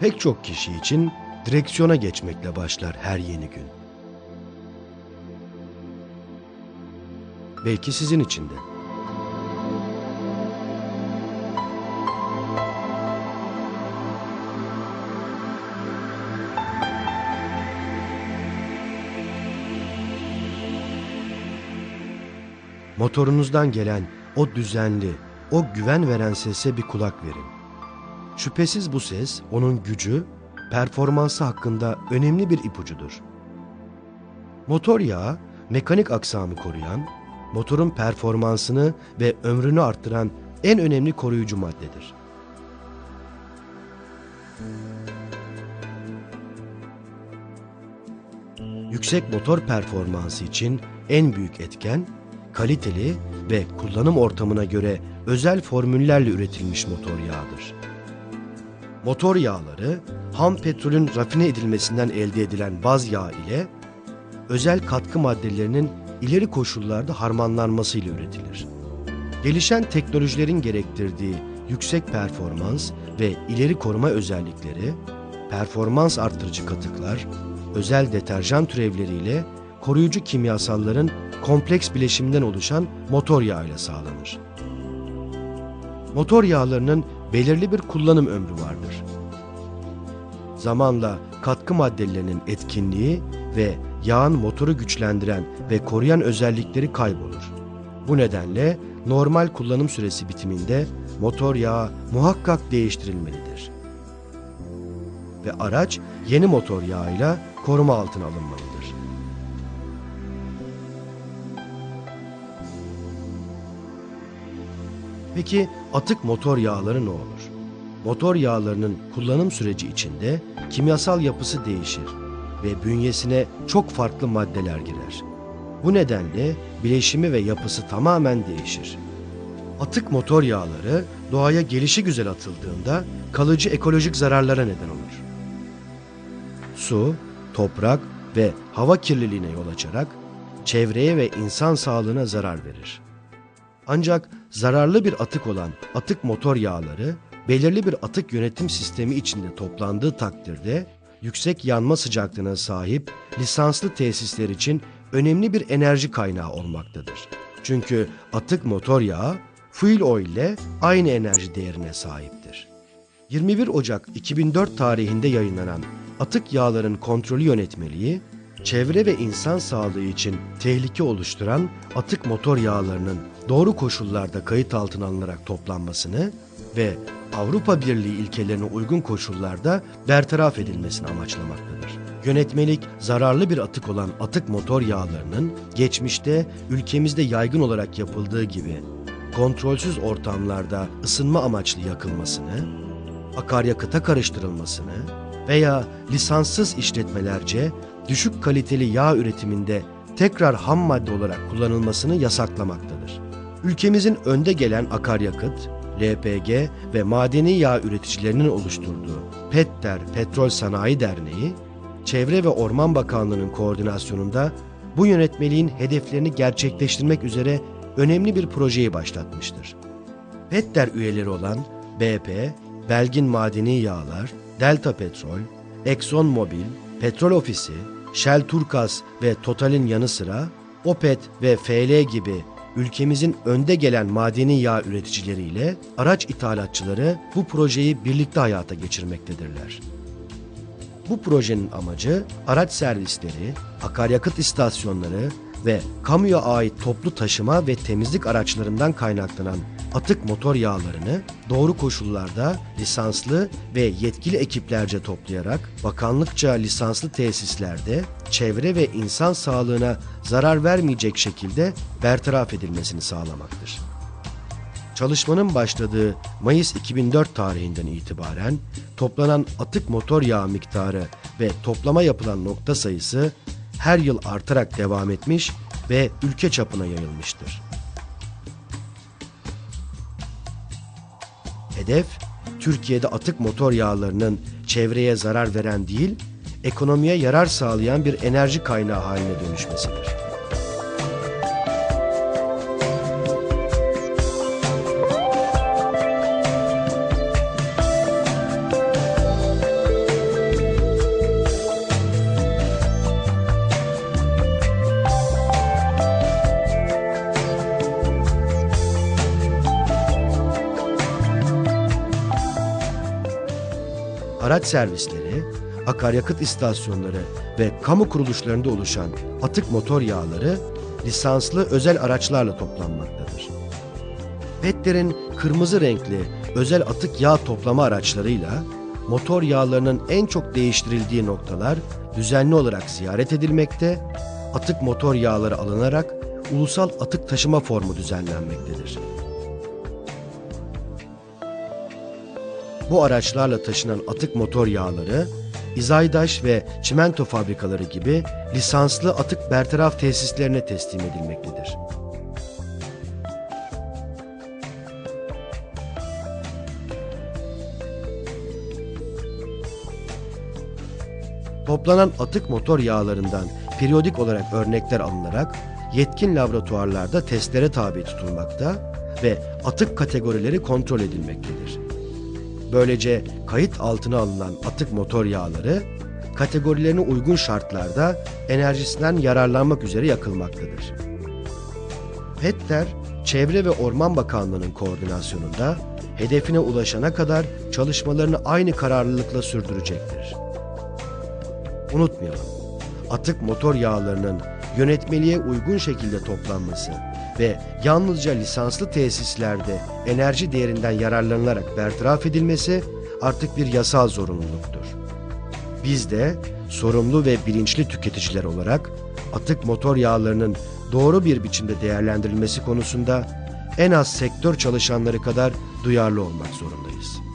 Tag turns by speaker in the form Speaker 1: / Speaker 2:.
Speaker 1: Pek çok kişi için direksiyona geçmekle başlar her yeni gün. Belki sizin için de. Motorunuzdan gelen o düzenli, o güven veren sese bir kulak verin. Şüphesiz bu ses onun gücü, performansı hakkında önemli bir ipucudur. Motor yağı, mekanik aksamı koruyan, motorun performansını ve ömrünü arttıran en önemli koruyucu maddedir. Yüksek motor performansı için en büyük etken kaliteli ve kullanım ortamına göre özel formüllerle üretilmiş motor yağıdır. Motor yağları ham petrolün rafine edilmesinden elde edilen baz yağ ile özel katkı maddelerinin ileri koşullarda harmanlanmasıyla üretilir. Gelişen teknolojilerin gerektirdiği yüksek performans ve ileri koruma özellikleri, performans arttırıcı katıklar, özel deterjan türevleriyle koruyucu kimyasalların kompleks bileşiminden oluşan motor yağı ile sağlanır. Motor yağlarının belirli bir kullanım ömrü vardır. Zamanla katkı maddelerinin etkinliği ve yağın motoru güçlendiren ve koruyan özellikleri kaybolur. Bu nedenle normal kullanım süresi bitiminde motor yağı muhakkak değiştirilmelidir. Ve araç yeni motor yağıyla koruma altına alınmalıdır. Peki atık motor yağları ne olur? Motor yağlarının kullanım süreci içinde kimyasal yapısı değişir ve bünyesine çok farklı maddeler girer. Bu nedenle bileşimi ve yapısı tamamen değişir. Atık motor yağları doğaya gelişi güzel atıldığında kalıcı ekolojik zararlara neden olur. Su, toprak ve hava kirliliğine yol açarak çevreye ve insan sağlığına zarar verir. Ancak zararlı bir atık olan atık motor yağları belirli bir atık yönetim sistemi içinde toplandığı takdirde yüksek yanma sıcaklığına sahip lisanslı tesisler için önemli bir enerji kaynağı olmaktadır. Çünkü atık motor yağı fuel oil ile aynı enerji değerine sahiptir. 21 Ocak 2004 tarihinde yayınlanan Atık Yağların Kontrolü Yönetmeliği, çevre ve insan sağlığı için tehlike oluşturan atık motor yağlarının doğru koşullarda kayıt altına alınarak toplanmasını ve Avrupa Birliği ilkelerine uygun koşullarda bertaraf edilmesini amaçlamaktadır. Yönetmelik zararlı bir atık olan atık motor yağlarının geçmişte ülkemizde yaygın olarak yapıldığı gibi kontrolsüz ortamlarda ısınma amaçlı yakılmasını, akaryakıta karıştırılmasını veya lisanssız işletmelerce düşük kaliteli yağ üretiminde tekrar ham madde olarak kullanılmasını yasaklamaktadır. Ülkemizin önde gelen akaryakıt, LPG ve madeni yağ üreticilerinin oluşturduğu PETTER Petrol Sanayi Derneği, Çevre ve Orman Bakanlığı'nın koordinasyonunda bu yönetmeliğin hedeflerini gerçekleştirmek üzere önemli bir projeyi başlatmıştır. PETTER üyeleri olan BP, Belgin Madeni Yağlar, Delta Petrol, Exxon Mobil, Petrol Ofisi, Shell Turkas ve Total'in yanı sıra OPET ve FL gibi ülkemizin önde gelen madeni yağ üreticileriyle araç ithalatçıları bu projeyi birlikte hayata geçirmektedirler. Bu projenin amacı araç servisleri, akaryakıt istasyonları ve kamuya ait toplu taşıma ve temizlik araçlarından kaynaklanan atık motor yağlarını doğru koşullarda lisanslı ve yetkili ekiplerce toplayarak bakanlıkça lisanslı tesislerde çevre ve insan sağlığına zarar vermeyecek şekilde bertaraf edilmesini sağlamaktır. Çalışmanın başladığı Mayıs 2004 tarihinden itibaren toplanan atık motor yağı miktarı ve toplama yapılan nokta sayısı her yıl artarak devam etmiş ve ülke çapına yayılmıştır. Hedef, Türkiye'de atık motor yağlarının çevreye zarar veren değil, ekonomiye yarar sağlayan bir enerji kaynağı haline dönüşmesidir. Araç servisleri, akaryakıt istasyonları ve kamu kuruluşlarında oluşan atık motor yağları lisanslı özel araçlarla toplanmaktadır. Petler'in kırmızı renkli özel atık yağ toplama araçlarıyla motor yağlarının en çok değiştirildiği noktalar düzenli olarak ziyaret edilmekte, atık motor yağları alınarak ulusal atık taşıma formu düzenlenmektedir. Bu araçlarla taşınan atık motor yağları, İzaydaş ve çimento fabrikaları gibi lisanslı atık bertaraf tesislerine teslim edilmektedir. Toplanan atık motor yağlarından periyodik olarak örnekler alınarak yetkin laboratuvarlarda testlere tabi tutulmakta ve atık kategorileri kontrol edilmektedir. Böylece kayıt altına alınan atık motor yağları kategorilerine uygun şartlarda enerjisinden yararlanmak üzere yakılmaktadır. PETTER, Çevre ve Orman Bakanlığı'nın koordinasyonunda hedefine ulaşana kadar çalışmalarını aynı kararlılıkla sürdürecektir. Unutmayalım, atık motor yağlarının yönetmeliğe uygun şekilde toplanması ve yalnızca lisanslı tesislerde enerji değerinden yararlanılarak bertaraf edilmesi artık bir yasal zorunluluktur. Biz de sorumlu ve bilinçli tüketiciler olarak atık motor yağlarının doğru bir biçimde değerlendirilmesi konusunda en az sektör çalışanları kadar duyarlı olmak zorundayız.